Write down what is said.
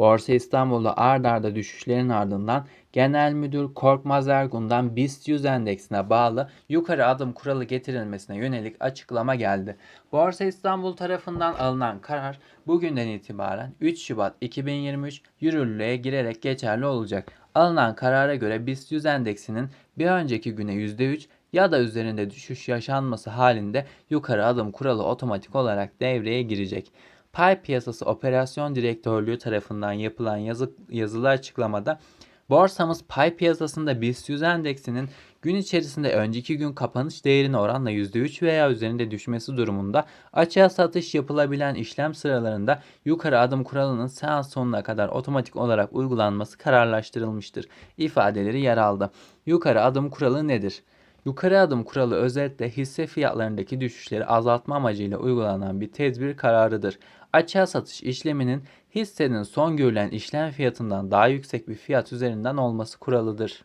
Borsa İstanbul'da ard arda düşüşlerin ardından Genel Müdür Korkmaz Ergun'dan BIST 100 endeksine bağlı yukarı adım kuralı getirilmesine yönelik açıklama geldi. Borsa İstanbul tarafından alınan karar bugünden itibaren 3 Şubat 2023 yürürlüğe girerek geçerli olacak. Alınan karara göre BIST 100 endeksinin bir önceki güne %3 ya da üzerinde düşüş yaşanması halinde yukarı adım kuralı otomatik olarak devreye girecek. Pay Piyasası Operasyon Direktörlüğü tarafından yapılan yazı, yazılı açıklamada borsamız pay piyasasında BIST 100 endeksinin gün içerisinde önceki gün kapanış değerine oranla %3 veya üzerinde düşmesi durumunda açığa satış yapılabilen işlem sıralarında yukarı adım kuralının seans sonuna kadar otomatik olarak uygulanması kararlaştırılmıştır ifadeleri yer aldı. Yukarı adım kuralı nedir? Yukarı adım kuralı özellikle hisse fiyatlarındaki düşüşleri azaltma amacıyla uygulanan bir tedbir kararıdır. Açığa satış işleminin hissenin son görülen işlem fiyatından daha yüksek bir fiyat üzerinden olması kuralıdır.